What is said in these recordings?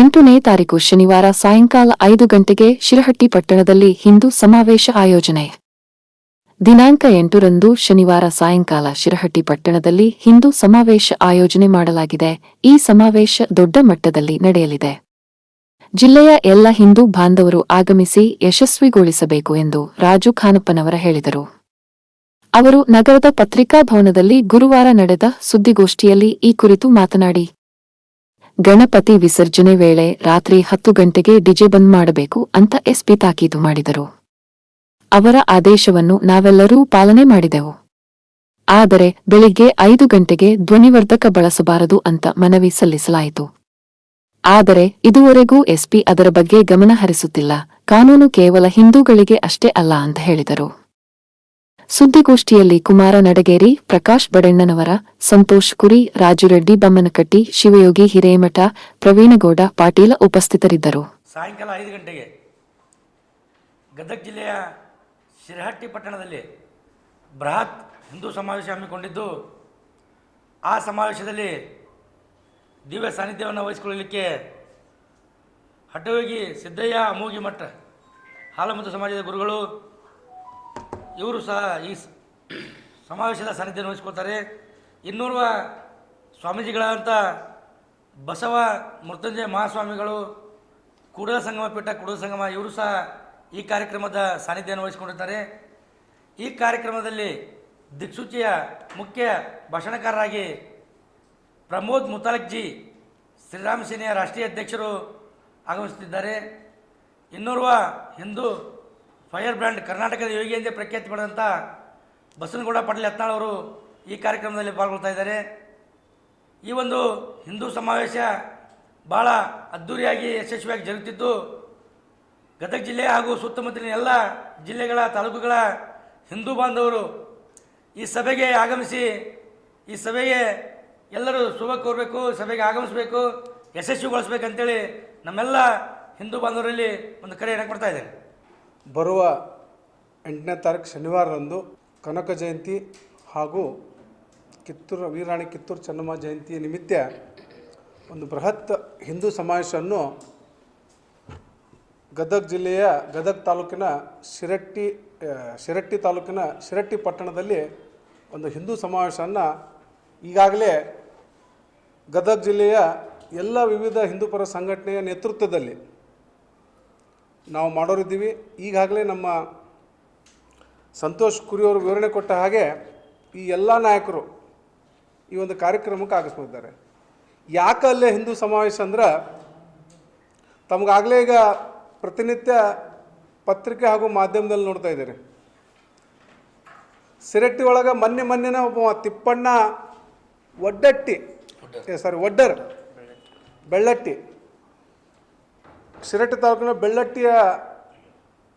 ಎಂಟನೇ ತಾರೀಕು ಶನಿವಾರ ಸಾಯಂಕಾಲ ಐದು ಗಂಟೆಗೆ ಶಿರಹಟ್ಟಿ ಪಟ್ಟಣದಲ್ಲಿ ಹಿಂದೂ ಸಮಾವೇಶ ಆಯೋಜನೆ. ದಿನಾಂಕ ಎಂಟರಂದು ಶನಿವಾರ ಸಾಯಂಕಾಲ ಶಿರಹಟ್ಟಿ ಪಟ್ಟಣದಲ್ಲಿ ಹಿಂದೂ ಸಮಾವೇಶ ಆಯೋಜನೆ ಮಾಡಲಾಗಿದೆ. ಈ ಸಮಾವೇಶ ದೊಡ್ಡ ಮಟ್ಟದಲ್ಲಿ ನಡೆಯಲಿದೆ. ಜಿಲ್ಲೆಯ ಎಲ್ಲ ಹಿಂದೂ ಬಾಂಧವರು ಆಗಮಿಸಿ ಯಶಸ್ವಿಗೊಳಿಸಬೇಕು ಎಂದು ರಾಜು ಖಾನಪ್ಪನವರ ಹೇಳಿದರು. ಅವರು ನಗರದ ಪತ್ರಿಕಾ ಭವನದಲ್ಲಿ ಗುರುವಾರ ನಡೆದ ಸುದ್ದಿಗೋಷ್ಠಿಯಲ್ಲಿ ಈ ಕುರಿತು ಮಾತನಾಡಿ. ಗಣಪತಿ ವಿಸರ್ಜನೆ ವೇಳೆ ರಾತ್ರಿ ಹತ್ತು ಗಂಟೆಗೆ ಡಿಜೆ ಬಂದ್ ಮಾಡಬೇಕು ಅಂತ ಎಸ್ಪಿ ತಾಕೀತು ಮಾಡಿದರು. ಅವರ ಆದೇಶವನ್ನು ನಾವೆಲ್ಲರೂ ಪಾಲನೆ ಮಾಡಿದೆವು. ಆದರೆ ಬೆಳಿಗ್ಗೆ ಐದು ಗಂಟೆಗೆ ಧ್ವನಿವರ್ಧಕ ಬಳಸಬಾರದು ಅಂತ ಮನವಿ ಸಲ್ಲಿಸಲಾಯಿತು. ಆದರೆ ಇದುವರೆಗೂ ಎಸ್ಪಿ ಅದರ ಬಗ್ಗೆ ಗಮನ ಹರಿಸುತ್ತಿಲ್ಲ. ಕಾನೂನು ಕೇವಲ ಹಿಂದೂಗಳಿಗೆ ಅಷ್ಟೇ ಅಲ್ಲ ಅಂತ ಹೇಳಿದರು. ಸುದ್ದಿಗೋಷ್ಠಿಯಲ್ಲಿ ಕುಮಾರ ನಡಗೇರಿ, ಪ್ರಕಾಶ್ ಬಡಣ್ಣನವರ, ಸಂತೋಷ್ ಕುರಿ ರಾಜುರೆಡ್ಡಿ ಬಮ್ಮನಕಟ್ಟಿ, ಶಿವಯೋಗಿ ಹಿರೇಮಠ, ಪ್ರವೀಣಗೌಡ, ಪಾಟೀಲ ಉಪಸ್ಥಿತರಿದ್ದರು. ಸಾಯಂಕಾಲ ಐದು ಗಂಟೆಗೆ ಗದಗ ಜಿಲ್ಲೆಯ ಶಿರಹಟ್ಟಿ ಪಟ್ಟಣದಲ್ಲಿ ಬೃಹತ್ ಹಿಂದೂ ಸಮಾವೇಶ ಹಮ್ಮಿಕೊಂಡಿದ್ದು, ಆ ಸಮಾವೇಶದಲ್ಲಿ ದಿವ್ಯ ಸಾನ್ನಿಧ್ಯವನ್ನು ವಹಿಸಿಕೊಳ್ಳಲಿಕ್ಕೆ ಹಟ್ಟಯೋಗಿ ಸಿದ್ದಯ್ಯ ಮೂಗಿಮಠ ಹಾಲಮುತ್ತು ಸಮಾಜದ ಗುರುಗಳು ಇವರು ಸಹ ಈ ಸಮಾವೇಶದ ಸಾನ್ನಿಧ್ಯ ವಹಿಸ್ಕೊಳ್ತಾರೆ. ಇನ್ನೋರ್ವ ಸ್ವಾಮೀಜಿಗಳಾದಂಥ ಬಸವ, ಮೃತ್ಯುಂಜಯ ಮಹಾಸ್ವಾಮಿಗಳು, ಕೂಡಲ ಸಂಗಮ ಪೀಠ, ಕೂಡಲ ಸಂಗಮ, ಇವರು ಸಹ ಈ ಕಾರ್ಯಕ್ರಮದ ಸಾನ್ನಿಧ್ಯವನ್ನು ವಹಿಸಿಕೊಂಡಿರ್ತಾರೆ ಈ ಕಾರ್ಯಕ್ರಮದಲ್ಲಿ ದಿಕ್ಸೂಚಿಯ ಮುಖ್ಯ ಭಾಷಣಕಾರರಾಗಿ ಪ್ರಮೋದ್ ಮುತಾಲಕ್ಜಿ, ಶ್ರೀರಾಮ್ ಸೇನೆಯ ರಾಷ್ಟ್ರೀಯ ಅಧ್ಯಕ್ಷರು ಆಗಮಿಸುತ್ತಿದ್ದಾರೆ. ಇನ್ನೋರ್ವ ಹಿಂದೂ ಫೈರ್ ಬ್ರ್ಯಾಂಡ್ ಕರ್ನಾಟಕದ ಯೋಗಿ ಎಂದೇ ಪ್ರಖ್ಯಾತಿ ಪಡೆದಂಥ ಬಸನಗೌಡ ಪಟೇಲ್ ಯತ್ನಾಳ್ ಅವರು ಈ ಕಾರ್ಯಕ್ರಮದಲ್ಲಿ ಪಾಲ್ಗೊಳ್ತಾ ಇದ್ದಾರೆ. ಈ ಒಂದು ಹಿಂದೂ ಸಮಾವೇಶ ಭಾಳ ಅದ್ಧೂರಿಯಾಗಿ ಯಶಸ್ವಿಯಾಗಿ ಜರುಗುತ್ತಿದ್ದು ಗದಗ ಜಿಲ್ಲೆ ಹಾಗೂ ಸುತ್ತಮುತ್ತಲಿನ ಎಲ್ಲ ಜಿಲ್ಲೆಗಳ ತಾಲೂಕುಗಳ ಹಿಂದೂ ಬಾಂಧವರು ಈ ಸಭೆಗೆ ಆಗಮಿಸಿ, ಈ ಸಭೆಗೆ ಎಲ್ಲರೂ ಶುಭ ಕೋರಬೇಕು, ಸಭೆಗೆ ಆಗಮಿಸಬೇಕು, ಯಶಸ್ವಿಗೊಳಿಸ್ಬೇಕಂತೇಳಿ ನಮ್ಮೆಲ್ಲ ಹಿಂದೂ ಬಾಂಧವರಲ್ಲಿ ಒಂದು ಕರೆಯನ್ನು ಕೊಡ್ತಾ ಇದ್ದೇನೆ. ಬರುವ ಎಂಟನೇ ತಾರೀಕು ಶನಿವಾರದಂದು ಕನಕ ಜಯಂತಿ ಹಾಗೂ ಕಿತ್ತೂರು ವೀರಾಣಿ ಕಿತ್ತೂರು ಚೆನ್ನಮ್ಮ ಜಯಂತಿ ನಿಮಿತ್ತ ಒಂದು ಬೃಹತ್ ಹಿಂದೂ ಸಮಾವೇಶವನ್ನು ಗದಗ ಜಿಲ್ಲೆಯ ಗದಗ ತಾಲೂಕಿನ ಶಿರಟ್ಟಿ ಶಿರಟ್ಟಿ ತಾಲೂಕಿನ ಶಿರಟ್ಟಿ ಪಟ್ಟಣದಲ್ಲಿ ಒಂದು ಹಿಂದೂ ಸಮಾವೇಶವನ್ನು ಈಗಾಗಲೇ ಗದಗ ಜಿಲ್ಲೆಯ ಎಲ್ಲ ವಿವಿಧ ಹಿಂದೂಪರ ಸಂಘಟನೆಯ ನೇತೃತ್ವದಲ್ಲಿ ನಾವು ಮಾಡೋರಿದ್ದೀವಿ. ಈಗಾಗಲೇ ನಮ್ಮ ಸಂತೋಷ್ ಕುರಿಯವರು ವಿವರಣೆ ಕೊಟ್ಟ ಹಾಗೆ ಈ ಎಲ್ಲ ನಾಯಕರು ಈ ಒಂದು ಕಾರ್ಯಕ್ರಮಕ್ಕೆ ಆಗಿಸ್ಬೋದಿದ್ದಾರೆ ಯಾಕೆ ಅಲ್ಲೇ ಹಿಂದೂ ಸಮಾವೇಶ ಅಂದ್ರೆ ತಮಗಾಗಲೇ ಈಗ ಪ್ರತಿನಿತ್ಯ ಪತ್ರಿಕೆ ಹಾಗೂ ಮಾಧ್ಯಮದಲ್ಲಿ ನೋಡ್ತಾ ಇದ್ದೀರಿ. ಸಿರಟ್ಟಿ ಒಳಗೆ ಮೊನ್ನೆ ಮೊನ್ನೆನ ಒಬ್ಬ ತಿಪ್ಪಣ್ಣ ಒಡ್ಡಟ್ಟಿ ಸಾರಿ ಒಡ್ಡರ್. ಬೆಳ್ಳಟ್ಟಿ. ಶಿರಟ್ಟಿ ತಾಲೂಕಿನ ಬೆಳ್ಳಟ್ಟಿಯ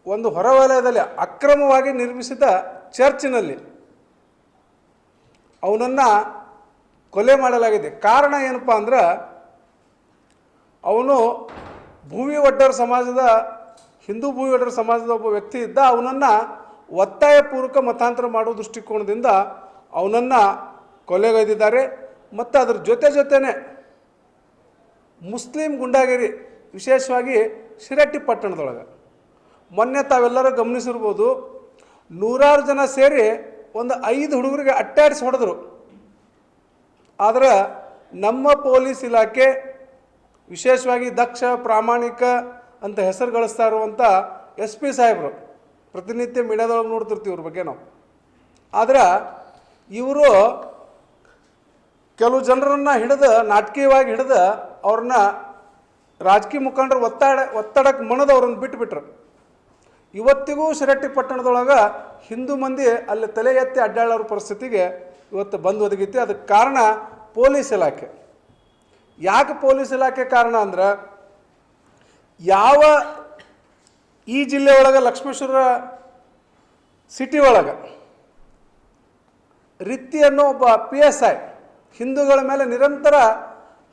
ಒಂದು ಹೊರವಲಯದಲ್ಲಿ ಅಕ್ರಮವಾಗಿ ನಿರ್ಮಿಸಿದ ಚರ್ಚಿನಲ್ಲಿ ಅವನನ್ನು ಕೊಲೆ ಮಾಡಲಾಗಿದೆ. ಕಾರಣ ಏನಪ್ಪ ಅಂದ್ರೆ ಅವನು ಭೂಮಿ ಒಡ್ಡರ ಸಮಾಜದ, ಹಿಂದೂ ಭೂಮಿ ಒಡ್ಡರ ಸಮಾಜದ ಒಬ್ಬ ವ್ಯಕ್ತಿ ಇದ್ದ, ಅವನನ್ನು ಒತ್ತಾಯಪೂರ್ವಕ ಮತಾಂತರ ಮಾಡುವ ದೃಷ್ಟಿಕೋನದಿಂದ ಅವನನ್ನು ಕೊಲೆಗೈದಿದ್ದಾರೆ. ಮತ್ತು ಅದರ ಜೊತೆ ಜೊತೆಯೇ ಮುಸ್ಲಿಂ ಗುಂಡಾಗಿರಿ ವಿಶೇಷವಾಗಿ ಶಿರಟ್ಟಿ ಪಟ್ಟಣದೊಳಗೆ. ಮೊನ್ನೆ ತಾವೆಲ್ಲರೂ ಗಮನಿಸಿರ್ಬೋದು, ನೂರಾರು ಜನ ಸೇರಿ ಒಂದು ಐದು ಹುಡುಗರಿಗೆ ಅಟ್ಟಾಡಿಸಿ ಹೊಡೆದ್ರು. ಆದರೆ ನಮ್ಮ ಪೊಲೀಸ್ ಇಲಾಖೆ ವಿಶೇಷವಾಗಿ ದಕ್ಷ, ಪ್ರಾಮಾಣಿಕ ಅಂತ ಹೆಸರು ಗಳಿಸ್ತಾ ಇರುವಂಥ ಎಸ್ ಪಿ ಸಾಹೇಬರು, ಪ್ರತಿನಿತ್ಯ ಮೀಡಿಯಾದೊಳಗೆ ನೋಡ್ತಿರ್ತೀವಿ ಇವ್ರ ಬಗ್ಗೆ ನಾವು. ಆದರೆ ಇವರು ಕೆಲವು ಜನರನ್ನು ಹಿಡಿದು ನಾಟಕೀಯವಾಗಿ ಹಿಡಿದು ಅವ್ರನ್ನ ರಾಜಕೀಯ ಮುಖಂಡರು ಒತ್ತಡ, ಒತ್ತಡಕ್ಕೆ ಮಣದು ಅವ್ರನ್ನ ಬಿಟ್ಟುಬಿಟ್ರು ಇವತ್ತಿಗೂ ಶಿರಟ್ಟಿ ಪಟ್ಟಣದೊಳಗೆ ಹಿಂದೂ ಮಂದಿ ಅಲ್ಲಿ ತಲೆ ಎತ್ತಿ ಅಡ್ಡಾಡೋರ ಪರಿಸ್ಥಿತಿಗೆ ಇವತ್ತು ಬಂದು ಒದಗಿತಿ ಅದಕ್ಕೆ ಕಾರಣ ಪೊಲೀಸ್ ಇಲಾಖೆ. ಯಾಕೆ ಪೊಲೀಸ್ ಇಲಾಖೆ ಕಾರಣ ಅಂದ್ರೆ ಯಾವ ಈ ಜಿಲ್ಲೆ ಒಳಗೆ ಲಕ್ಷ್ಮೇಶ್ವರ ಸಿಟಿ ಒಳಗೆ ರಿತ್ತಿ ಅನ್ನೋ ಒಬ್ಬ ಪಿ ಎಸ್ ಐ ಹಿಂದೂಗಳ ಮೇಲೆ ನಿರಂತರ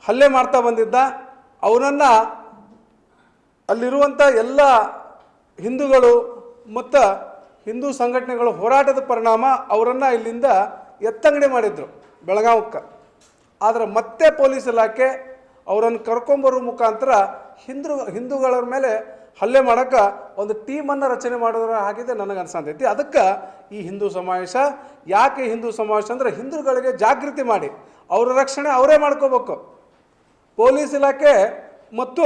ಹಲ್ಲೆ ಮಾಡ್ತಾ ಬಂದಿದ್ದ ಅವನನ್ನು ಅಲ್ಲಿರುವಂಥ ಎಲ್ಲ ಹಿಂದೂಗಳು ಮತ್ತು ಹಿಂದೂ ಸಂಘಟನೆಗಳು ಹೋರಾಟದ ಪರಿಣಾಮ ಅವರನ್ನು ಇಲ್ಲಿಂದ ಎತ್ತಂಗಡಿ ಮಾಡಿದ್ರು ಬೆಳಗಾವಕ್ಕೆ ಆದರೆ ಮತ್ತೆ ಪೊಲೀಸ್ ಇಲಾಖೆ ಅವರನ್ನು ಕರ್ಕೊಂಬರೋ ಮುಖಾಂತರ ಹಿಂದೂ ಹಿಂದೂಗಳ ಮೇಲೆ ಹಲ್ಲೆ ಮಾಡೋಕ್ಕೆ ಒಂದು ಟೀಮನ್ನು ರಚನೆ ಮಾಡೋದ್ರ ಹಾಗಿದೆ ನನಗೆ ಅನ್ಸಂತೈತಿ. ಅದಕ್ಕೆ ಈ ಹಿಂದೂ ಸಮಾವೇಶ, ಯಾಕೆ ಹಿಂದೂ ಸಮಾವೇಶ ಅಂದರೆ ಹಿಂದೂಗಳಿಗೆ ಜಾಗೃತಿ ಮಾಡಿ. ಅವರ ರಕ್ಷಣೆ ಅವರೇ ಮಾಡ್ಕೋಬೇಕು. ಪೊಲೀಸ್ ಇಲಾಖೆ ಮತ್ತು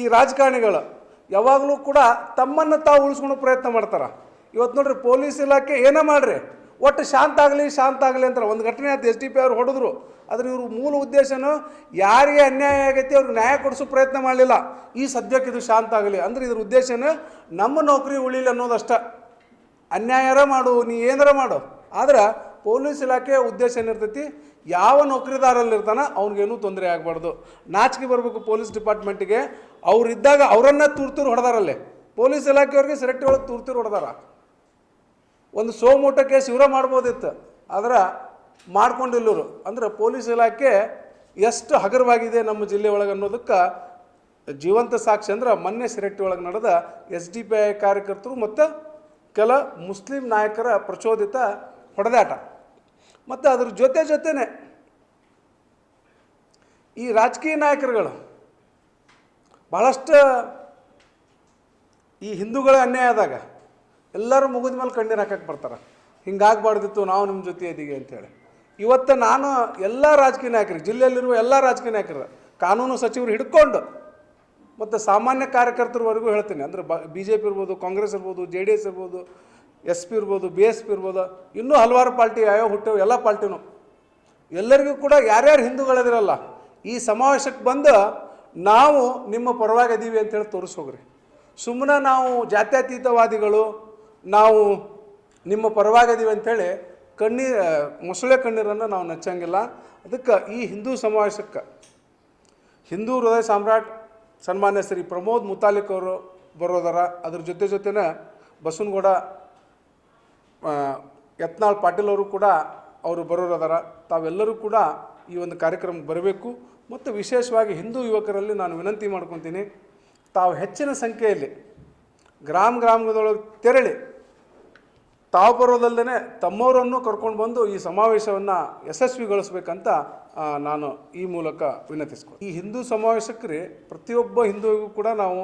ಈ ರಾಜಕಾರಣಿಗಳು ಯಾವಾಗಲೂ ಕೂಡ ತಮ್ಮನ್ನು ತಾವು ಉಳಿಸ್ಕೊಳ್ಳೋ ಪ್ರಯತ್ನ ಮಾಡ್ತಾರೆ. ಇವತ್ತು ನೋಡ್ರಿ ಪೊಲೀಸ್ ಇಲಾಖೆ ಏನೇ ಮಾಡ್ರಿ, ಒಟ್ಟು ಶಾಂತ ಆಗಲಿ ಶಾಂತ ಆಗಲಿ ಅಂತಾರೆ. ಒಂದು ಘಟನೆ ಆಯ್ತು, ಎಸ್ ಡಿ ಪಿ ಅವ್ರು ಹೊಡೆದ್ರು. ಆದರೆ ಇವ್ರ ಮೂಲ ಉದ್ದೇಶನೂ ಯಾರಿಗೆ ಅನ್ಯಾಯ ಆಗೈತಿ ಅವ್ರಿಗೆ ನ್ಯಾಯ ಕೊಡಿಸೋ ಪ್ರಯತ್ನ ಮಾಡಲಿಲ್ಲ. ಈ ಸದ್ಯಕ್ಕೆ ಇದು ಶಾಂತ ಆಗಲಿ. ಅಂದ್ರೆ ಇದ್ರ ಉದ್ದೇಶನೂ ನಮ್ಮ ನೌಕರಿ ಉಳಿಲಿ ಅನ್ನೋದಷ್ಟ. ಅನ್ಯಾಯರ ಮಾಡು, ನೀ ಏನಾರ ಮಾಡು. ಆದ್ರೆ ಪೊಲೀಸ್ ಇಲಾಖೆ ಉದ್ದೇಶ ಏನಿರ್ತೈತಿ? ಯಾವ ನೌಕರಿದಾರಲ್ಲಿರ್ತಾನೆ ಅವ್ನಿಗೇನು ತೊಂದರೆ ಆಗಬಾರ್ದು. ನಾಚಿಕೆ ಬರಬೇಕು ಪೊಲೀಸ್ ಡಿಪಾರ್ಟ್ಮೆಂಟಿಗೆ. ಅವರಿದ್ದಾಗ ಅವರನ್ನ ತುರ್ತೂರು ಹೊಡೆದಾರಲ್ಲೇ. ಪೊಲೀಸ್ ಇಲಾಖೆಯವ್ರಿಗೆ ಸೆಲೆಕ್ಟ್ ಒಳಗೆ ತುರ್ತೂರು ಹೊಡೆದಾರ. ಒಂದು ಸೋಮೋಟ ಕೇಸ್ ಇವರ ಮಾಡ್ಬೋದಿತ್ತು. ಆದ್ರೆ ಮಾಡ್ಕೊಂಡಿಲ್ಲರು. ಅಂದ್ರೆ ಪೊಲೀಸ್ ಇಲಾಖೆ ಎಷ್ಟು ಹಗರವಾಗಿದೆ ನಮ್ಮ ಜಿಲ್ಲೆ ಒಳಗೆ ಅನ್ನೋದಕ್ಕೆ ಜೀವಂತ ಸಾಕ್ಷಿ ಅಂದ್ರೆ ಮೊನ್ನೆ ಸಿರೆಟ್ಟಿ ಒಳಗೆ ನಡೆದ ಎಸ್ ಡಿ ಪಿ ಐ ಕಾರ್ಯಕರ್ತರು ಮತ್ತು ಕೆಲ ಮುಸ್ಲಿಂ ನಾಯಕರ ಪ್ರಚೋದಿತ ಹೊಡೆದಾಟ. ಮತ್ತು ಅದ್ರ ಜೊತೆ ಜೊತೆನೆ ಈ ರಾಜಕೀಯ ನಾಯಕರುಗಳು ಭಾಳಷ್ಟು ಈ ಹಿಂದೂಗಳ ಅನ್ಯಾಯ ಆದಾಗ ಎಲ್ಲರೂ ಮುಗಿದ ಮೇಲೆ ಕಣ್ಣೀರು ಹಾಕಕ್ಕೆ ಬರ್ತಾರೆ. ಹಿಂಗಾಗಬಾರ್ದಿತ್ತು, ನಾವು ನಿಮ್ಮ ಜೊತೆ ಇದೀವಿ ಅಂತೇಳಿ ಇವತ್ತು ನಾನು ಎಲ್ಲ ರಾಜಕೀಯ ನಾಯಕರು ಜಿಲ್ಲೆಯಲ್ಲಿರುವ ಎಲ್ಲ ರಾಜಕೀಯ ನಾಯಕರು ಕಾನೂನು ಸಚಿವರು ಹಿಡ್ಕೊಂಡು ಮತ್ತು ಸಾಮಾನ್ಯ ಕಾರ್ಯಕರ್ತರವರೆಗೂ ಹೇಳ್ತೀನಿ. ಅಂದರೆ ಬ ಬಿ ಜೆ ಪಿ ಇರ್ಬೋದು, ಕಾಂಗ್ರೆಸ್ ಇರ್ಬೋದು, ಜೆ ಡಿ ಎಸ್ ಇರ್ಬೋದು ಎಸ್ ಪಿ ಇರ್ಬೋದು, ಬಿ ಎಸ್ ಪಿ ಇರ್ಬೋದು, ಇನ್ನೂ ಹಲವಾರು ಪಾರ್ಟಿ ಯಾವ್ಯಾವ ಹುಟ್ಟವು, ಎಲ್ಲ ಪಾರ್ಟಿನೂ. ಎಲ್ಲರಿಗೂ ಕೂಡ ಯಾರ್ಯಾರು ಹಿಂದೂಗಳಿದಿರಲ್ಲ, ಈ ಸಮಾವೇಶಕ್ಕೆ ಬಂದು ನಾವು ನಿಮ್ಮ ಪರವಾಗಿ ಅದೀವಿ ಅಂತೇಳಿ ತೋರಿಸೋಗ್ರಿ. ಸುಮ್ಮನೆ ನಾವು ಜಾತ್ಯತೀತವಾದಿಗಳು, ನಾವು ನಿಮ್ಮ ಪರವಾಗಿ ಇದ್ದೀವಿ ಅಂಥೇಳಿ ಕಣ್ಣೀರು ಮೊಸಳೆ ಕಣ್ಣೀರನ್ನು ನಾವು ನಚ್ಚಂಗಿಲ್ಲ. ಅದಕ್ಕೆ ಈ ಹಿಂದೂ ಸಮಾವೇಶಕ್ಕೆ ಹಿಂದೂ ಹೃದಯ ಸಾಮ್ರಾಟ್ ಸನ್ಮಾನ್ಯ ಶ್ರೀ ಪ್ರಮೋದ್ ಮುತಾಲಿಕ್ ಅವರು ಬರೋದಾರ, ಅದ್ರ ಜೊತೆ ಜೊತೆನೇ ಬಸವನಗೌಡ ಯತ್ನಾಳ್ ಪಾಟೀಲ್ ಅವರು ಕೂಡ ಅವರು ಬರೋರದಾರ. ತಾವೆಲ್ಲರೂ ಕೂಡ ಈ ಒಂದು ಕಾರ್ಯಕ್ರಮಕ್ಕೆ ಬರಬೇಕು ಮತ್ತು ವಿಶೇಷವಾಗಿ ಹಿಂದೂ ಯುವಕರಲ್ಲಿ ನಾನು ವಿನಂತಿ ಮಾಡ್ಕೊತೀನಿ, ತಾವು ಹೆಚ್ಚಿನ ಸಂಖ್ಯೆಯಲ್ಲಿ ಗ್ರಾಮ ಗ್ರಾಮದೊಳಗೆ ತೆರಳಿ, ತಾವು ಬರೋದಲ್ಲದೇ ತಮ್ಮವರನ್ನು ಕರ್ಕೊಂಡು ಬಂದು ಈ ಸಮಾವೇಶವನ್ನು ಯಶಸ್ವಿಗೊಳಿಸ್ಬೇಕಂತ ನಾನು ಈ ಮೂಲಕ ವಿನಂತಿಸ್ಕೊ ಈ ಹಿಂದೂ ಸಮಾವೇಶಕ್ಕೆ ಪ್ರತಿಯೊಬ್ಬ ಹಿಂದೂಗೂ ಕೂಡ ನಾವು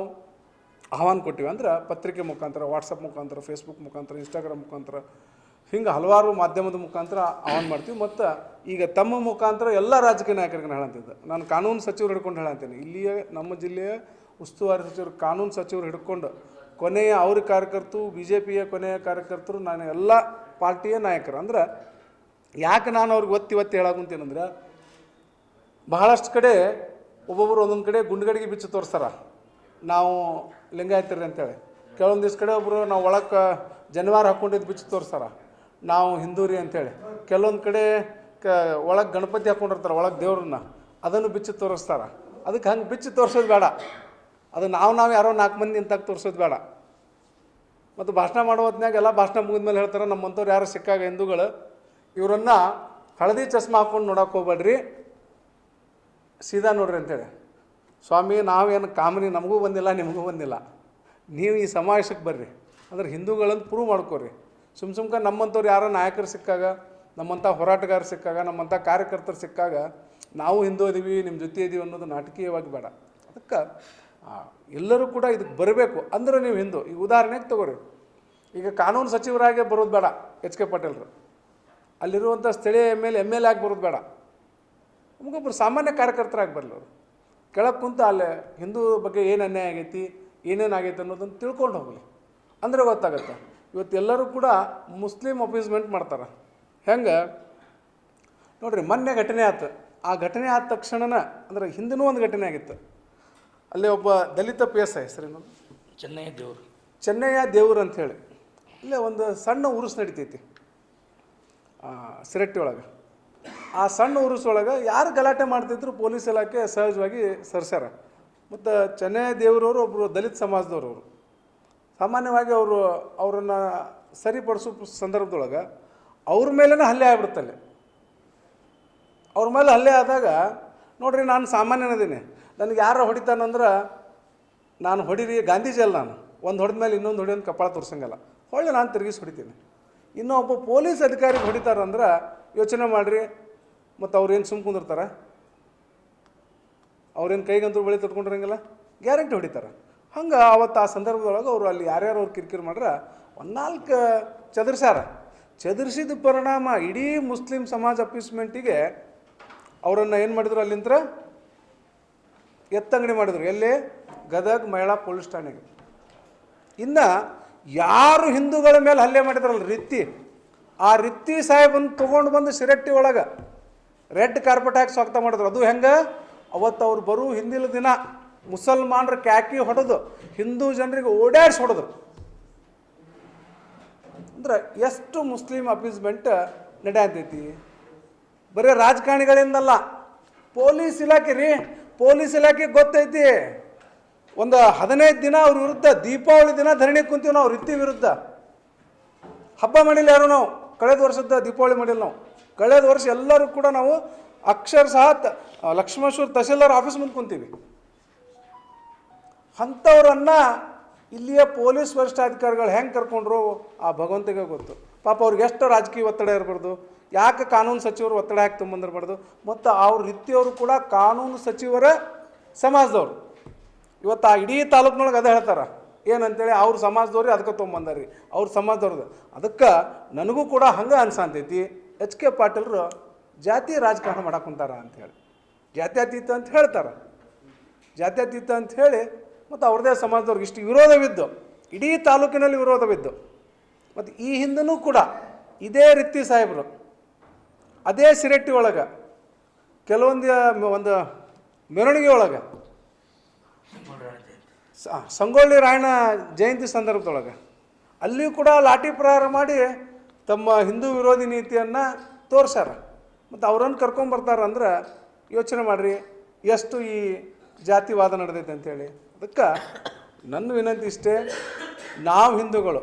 ಆಹ್ವಾನ ಕೊಟ್ಟಿವಿ ಅಂದ್ರೆ ಪತ್ರಿಕೆ ಮುಖಾಂತರ ವಾಟ್ಸಪ್ ಮುಖಾಂತರ ಫೇಸ್ಬುಕ್ ಮುಖಾಂತರ ಇನ್ಸ್ಟಾಗ್ರಾಮ್ ಮುಖಾಂತರ, ಹಿಂಗೆ ಹಲವಾರು ಮಾಧ್ಯಮದ ಮುಖಾಂತರ ಆಹ್ವಾನ ಮಾಡ್ತೀವಿ. ಮತ್ತು ಈಗ ತಮ್ಮ ಮುಖಾಂತರ ಎಲ್ಲ ರಾಜಕೀಯ ನಾಯಕರಿಗೆ ಹೇಳಂತಿದ್ದೆ? ನಾನು ಕಾನೂನು ಸಚಿವರು ಹಿಡ್ಕೊಂಡು ಹೇಳಂತೀನಿ. ಇಲ್ಲಿಯೇ ನಮ್ಮ ಜಿಲ್ಲೆಯ ಉಸ್ತುವಾರಿ ಸಚಿವರು, ಕಾನೂನು ಸಚಿವರು ಹಿಡ್ಕೊಂಡು ಕೊನೆಯ ಅವ್ರ ಕಾರ್ಯಕರ್ತರು ಬಿ ಜೆ ಪಿಯ ಕೊನೆಯ ಕಾರ್ಯಕರ್ತರು, ನಾನು ಎಲ್ಲ ಪಾರ್ಟಿಯ ನಾಯಕರು. ಅಂದ್ರೆ ಯಾಕೆ ನಾನು ಅವ್ರಿಗೆ ಒತ್ತಿ ಒತ್ತಿ ಹೇಳಾಕುಂತೀನಂದ್ರೆ ಬಹಳಷ್ಟು ಕಡೆ ಒಬ್ಬೊಬ್ಬರು ಒಂದೊಂದು ಕಡೆ ಗುಂಡ್ಗಡಿಗೆ ಬಿಚ್ಚು ತೋರಿಸ್ತಾರ. ನಾವು ಲಿಂಗಾಯತರಿ ಅಂತೇಳಿ. ಕೆಲವೊಂದು ದಿವ್ಸ ಕಡೆ ಒಬ್ಬರು ನಾವು ಒಳಕ್ಕೆ ಜನಿವಾರ ಹಾಕ್ಕೊಂಡಿದ್ದು ಬಿಚ್ಚು ತೋರಿಸ್ತಾರ. ನಾವು ಹಿಂದೂರಿ ಅಂತೇಳಿ. ಕೆಲವೊಂದು ಕಡೆ ಕ ಒಳಗೆ ಗಣಪತಿ ಹಾಕ್ಕೊಂಡಿರ್ತಾರೆ ಒಳಗೆ ದೇವ್ರನ್ನ. ಅದನ್ನು ಬಿಚ್ಚು ತೋರಿಸ್ತಾರ. ಅದಕ್ಕೆ ಹಂಗೆ ಬಿಚ್ಚು ತೋರಿಸೋದು ಬೇಡ. ಅದು ನಾವು ನಾವು ಯಾರೋ ನಾಲ್ಕು ಮಂದಿ ನಿಂತಾಗ ತೋರಿಸೋದು ಬೇಡ. ಮತ್ತು ಭಾಷಣ ಮಾಡೋ ಹೊತ್ನಾಗ ಎಲ್ಲ ಭಾಷಣ ಮುಗಿದ್ಮೇಲೆ ಹೇಳ್ತಾರೆ ನಮ್ಮಂಥವ್ರು ಯಾರು ಸಿಕ್ಕಾಗ ಹಿಂದೂಗಳು, ಇವರನ್ನು ಹಳದಿ ಚಸ್ಮಾ ಹಾಕ್ಕೊಂಡು ನೋಡೋಕೆ ಹೋಗ್ಬೇಡ್ರಿ. ಸೀದಾ ನೋಡ್ರಿ ಅಂತೇಳಿ. ಸ್ವಾಮಿ, ನಾವೇನು ಕಾಮನಿ, ನಮಗೂ ಬಂದಿಲ್ಲ, ನಿಮಗೂ ಬಂದಿಲ್ಲ. ನೀವು ಈ ಸಮಾವೇಶಕ್ಕೆ ಬರ್ರಿ. ಅಂದ್ರೆ ಹಿಂದೂಗಳಂತ ಪ್ರೂವ್ ಮಾಡ್ಕೋರಿ. ಸುಮ್ ಸುಮ್ಕ ನಮ್ಮಂಥವ್ರು ಯಾರೋ ನಾಯಕರು ಸಿಕ್ಕಾಗ, ನಮ್ಮಂಥ ಹೋರಾಟಗಾರರು ಸಿಕ್ಕಾಗ, ನಮ್ಮಂಥ ಕಾರ್ಯಕರ್ತರು ಸಿಕ್ಕಾಗ, ನಾವು ಹಿಂದೂ ಇದೀವಿ, ನಿಮ್ಮ ಜೊತೆ ಇದೀವಿ ಅನ್ನೋದು ನಾಟಕೀಯವಾಗಿ ಬೇಡ. ಅದಕ್ಕೆ ಎಲ್ಲರೂ ಕೂಡ ಇದಕ್ಕೆ ಬರಬೇಕು. ಅಂದ್ರೆ ನೀವು ಹಿಂದೂ. ಈಗ ಉದಾಹರಣೆಗೆ ತಗೋರಿ. ಈಗ ಕಾನೂನು ಸಚಿವರಾಗೆ ಬರೋದು ಬೇಡ, ಎಚ್ ಕೆ ಪಾಟೀಲ್ರು. ಅಲ್ಲಿರುವಂಥ ಸ್ಥಳೀಯ ಎಂ ಎಲ್ ಎಂ ಎಲ್ ಆಗಿ ಬರೋದು ಬೇಡ. ನಮಗೊಬ್ಬರು ಸಾಮಾನ್ಯ ಕಾರ್ಯಕರ್ತರಾಗಿ ಬರಲಿ ಅವರು. ಕೆಳಗೆ ಕುಂತ ಅಲ್ಲೇ ಹಿಂದೂ ಬಗ್ಗೆ ಏನು ಅನ್ಯಾಯ ಆಗೈತಿ ಏನೇನು ಆಗೈತೆ ಅನ್ನೋದನ್ನು ತಿಳ್ಕೊಂಡು ಹೋಗಲಿ. ಅಂದರೆ ಗೊತ್ತಾಗತ್ತೆ. ಇವತ್ತು ಎಲ್ಲರೂ ಕೂಡ ಮುಸ್ಲಿಂ ಅಪೀಸ್ಮೆಂಟ್ ಮಾಡ್ತಾರೆ. ಹೆಂಗೆ? ನೋಡಿರಿ ಮೊನ್ನೆ ಘಟನೆ ಆಯ್ತು ಆ ಘಟನೆ ಆದ ತಕ್ಷಣನ ಅಂದ್ರೆ ಹಿಂದೂ ಒಂದು ಘಟನೆ ಆಗಿತ್ತು. ಅಲ್ಲಿ ಒಬ್ಬ ದಲಿತ ಪಿ ಎಸ್ ಐ ಹೆಸರೇನು? ಚೆನ್ನಯ್ಯ ದೇವ್ರು. ಚೆನ್ನಯ್ಯ ದೇವ್ರು ಅಂಥೇಳಿ ಇಲ್ಲೇ ಒಂದು ಸಣ್ಣ ಉರುಸು ನಡಿತೈತಿ ಸಿರಟ್ಟಿ ಒಳಗೆ. ಆ ಸಣ್ಣ ಉರುಸೊಳಗೆ ಯಾರು ಗಲಾಟೆ ಮಾಡ್ತಿದ್ರು ಪೊಲೀಸ್ ಇಲಾಖೆ ಸಹಜವಾಗಿ ಸರ್ಸ್ಯಾರ. ಮತ್ತು ಚೆನ್ನೈ ದೇವರವರು ಒಬ್ಬರು ದಲಿತ ಸಮಾಜದವ್ರು ಅವರು. ಸಾಮಾನ್ಯವಾಗಿ ಅವರು ಅವರನ್ನು ಸರಿಪಡಿಸೋ ಸಂದರ್ಭದೊಳಗೆ ಅವ್ರ ಮೇಲೇ ಹಲ್ಲೆ ಆಗ್ಬಿಡ್ತಲ್ಲಿ ಅವ್ರ ಮೇಲೆ ಹಲ್ಲೆ ಆದಾಗ, ನೋಡ್ರಿ ನಾನು ಸಾಮಾನ್ಯನದೀನಿ. ನನಗೆ ಯಾರು ಹೊಡಿತಾನಂದ್ರೆ ನಾನು ಹೊಡೀರಿ, ಗಾಂಧೀಜಿ ಅಲ್ಲ ನಾನು. ಒಂದು ಹೊಡೆದ ಮೇಲೆ ಇನ್ನೊಂದು ಹೊಡಿಯೋದು ಕಪಾಳ ತೋರ್ಸಂಗಲ್ಲ. ಹೊಳ್ಳಿ ನಾನು ತಿರುಗಿಸಿ ಹೊಡಿತೀನಿ. ಇನ್ನೊಬ್ಬ ಪೊಲೀಸ್ ಅಧಿಕಾರಿಗೆ ಹೊಡಿತಾರಂದ್ರೆ ಯೋಚನೆ ಮಾಡಿರಿ ಮತ್ತು ಅವ್ರೇನು ಸುಮ್ ಕುಂದಿರ್ತಾರೆ? ಅವ್ರೇನು ಕೈಗಂತೂ ಬಳಿ ತೊಟ್ಕೊಂಡಿರಂಗಿಲ್ಲ? ಗ್ಯಾರಂಟಿ ಹೊಡಿತಾರೆ. ಹಂಗೆ ಅವತ್ತು ಆ ಸಂದರ್ಭದೊಳಗೆ ಅವರು ಅಲ್ಲಿ ಯಾರ್ಯಾರು ಅವ್ರು ಕಿರಿಕಿರಿ ಮಾಡ್ರೆ ಒಂದು ನಾಲ್ಕು ಚದುರ್ಸ್ಯಾರ. ಚದುರಿಸಿದ ಪರಿಣಾಮ ಇಡೀ ಮುಸ್ಲಿಂ ಸಮಾಜ ಅಪೀಸ್ಮೆಂಟಿಗೆ ಅವರನ್ನು ಏನು ಮಾಡಿದ್ರು ಅಲ್ಲಿಂದ್ರ ಎತ್ತಂಗಡಿ ಮಾಡಿದ್ರು. ಎಲ್ಲಿ? ಗದಗ ಮಹಿಳಾ ಪೊಲೀಸ್ ಠಾಣೆಗೆ. ಇನ್ನು ಯಾರು ಹಿಂದೂಗಳ ಮೇಲೆ ಹಲ್ಲೆ ಮಾಡಿದ್ರಲ್ಲ ರಿತ್ತಿ ಆ ರಿತ್ತಿ ಸಾಹೇಬನ್ನು ತೊಗೊಂಡು ಬಂದು ಶಿರಟ್ಟಿ ಒಳಗೆ ರೆಡ್ ಕಾರ್ಪೆಟ್ ಹಾಕಿ ಸ್ವಾಗತ ಮಾಡಿದ್ರು. ಅದು ಹೆಂಗೆ? ಅವತ್ತು ಅವ್ರು ಬರೋ ಹಿಂದಿನ ದಿನ ಮುಸಲ್ಮಾನರು ಕ್ಯಾಕಿ ಹೊಡೆದು ಹಿಂದೂ ಜನರಿಗೆ ಓಡಾಡಿಸಿ ಹೊಡೆದ್ರು. ಅಂದ್ರೆ ಎಷ್ಟು ಮುಸ್ಲಿಂ ಅಪೀಸ್ಮೆಂಟ್ ನಡೆಯತೈತಿ? ಬರೀ ರಾಜಕಾರಣಿಗಳಿಂದಲ್ಲ. ಪೊಲೀಸ್ ಇಲಾಖೆ ರೀ, ಪೊಲೀಸ್ ಇಲಾಖೆ ಗೊತ್ತೈತಿ. ಒಂದು ಹದಿನೈದು ದಿನ ಅವ್ರ ವಿರುದ್ಧ, ದೀಪಾವಳಿ ದಿನ ಧರಣಿ ಕುಂತೀವಿ ನಾವು ರೀತಿ ವಿರುದ್ಧ. ಹಬ್ಬ ಮಾಡಿಲ್ಲ ಯಾರು ನಾವು? ಕಳೆದ ವರ್ಷದ ದೀಪಾವಳಿ ಮಾಡಿಲ್ಲ ನಾವು. ಕಳೆದ ವರ್ಷ ಎಲ್ಲರೂ ಕೂಡ ನಾವು ಅಕ್ಷರಶಃ ಸಹ ಲಕ್ಷ್ಮೇಶ್ವರ ತಹಸೀಲ್ದಾರ್ ಆಫೀಸ್ ಮುಂದೆ ಕುಂತೀವಿ. ಅಂಥವ್ರನ್ನ ಇಲ್ಲಿಯ ಪೊಲೀಸ್ ವರಿಷ್ಠಾಧಿಕಾರಿಗಳು ಹೆಂಗೆ ಕರ್ಕೊಂಡ್ರು ಆ ಭಗವಂತಿಗೆ ಗೊತ್ತು. ಪಾಪ ಅವ್ರಿಗೆ ಎಷ್ಟು ರಾಜಕೀಯ ಒತ್ತಡ ಇರಬಾರ್ದು, ಯಾಕೆ ಕಾನೂನು ಸಚಿವರು ಒತ್ತಡ ಹಾಕಿ ತುಂಬಂದಿರಬಾರ್ದು ಮತ್ತು ಅವ್ರ ರೀತಿಯವರು ಕೂಡ ಕಾನೂನು ಸಚಿವರ ಸಮಾಜದವ್ರು. ಇವತ್ತು ಆ ಇಡೀ ತಾಲೂಕಿನೊಳಗೆ ಅದೇ ಹೇಳ್ತಾರೆ, ಏನಂತೇಳಿ ಅವ್ರ ಸಮಾಜದವ್ರಿ ಅದಕ್ಕೆ ತೊಗೊಂಬಂದಾರ್ರಿ, ಅವ್ರ ಸಮಾಜದವ್ರದ್ದು ಅದಕ್ಕೆ ನನಗೂ ಕೂಡ ಹಂಗೆ ಅನ್ಸಂತೈತಿ ಎಚ್ ಕೆ ಪಾಟೀಲ್ರು ಜಾತಿ ರಾಜಕಾರಣ ಮಾಡಕ್ಕೆ ಕುಂತಾರ ಅಂಥೇಳಿ ಜಾತ್ಯತೀತ ಅಂತ ಹೇಳ್ತಾರೆ. ಜಾತ್ಯತೀತ ಅಂತ ಹೇಳಿ ಮತ್ತು ಅವ್ರದೇ ಸಮಾಜದವ್ರಿಗೆ ಇಷ್ಟು ವಿರೋಧವಿದ್ದು. ಇಡೀ ತಾಲೂಕಿನಲ್ಲಿ ವಿರೋಧವಿದ್ದು. ಮತ್ತು ಈ ಹಿಂದನೂ ಕೂಡ ಇದೇ ರೀತಿ ಸಾಹೇಬರು. ಅದೇ ಸಿರೆಟ್ಟಿ ಒಳಗೆ ಕೆಲವೊಂದು ಒಂದು ಮೆರವಣಿಗೆ ಒಳಗೆ. ಸಂಗೊಳ್ಳಿ ರಾಯಣ್ಣ ಜಯಂತಿ ಸಂದರ್ಭದೊಳಗೆ. ಅಲ್ಲಿಯೂ ಕೂಡ ಲಾಠಿ ಪ್ರಹಾರ ಮಾಡಿ ತಮ್ಮ ಹಿಂದೂ ವಿರೋಧಿ ನೀತಿಯನ್ನು ತೋರ್ಸ್ಯಾರ. ಮತ್ತು ಅವ್ರನ್ನ ಕರ್ಕೊಂಬರ್ತಾರ ಅಂದ್ರೆ ಯೋಚನೆ ಮಾಡಿರಿ, ಎಷ್ಟು ಈ ಜಾತಿವಾದ ನಡೆದೈತೆ ಅಂಥೇಳಿ ಅದಕ್ಕೆ ನನ್ನ ವಿನಂತಿ ಇಷ್ಟೇ, ನಾವು ಹಿಂದೂಗಳು,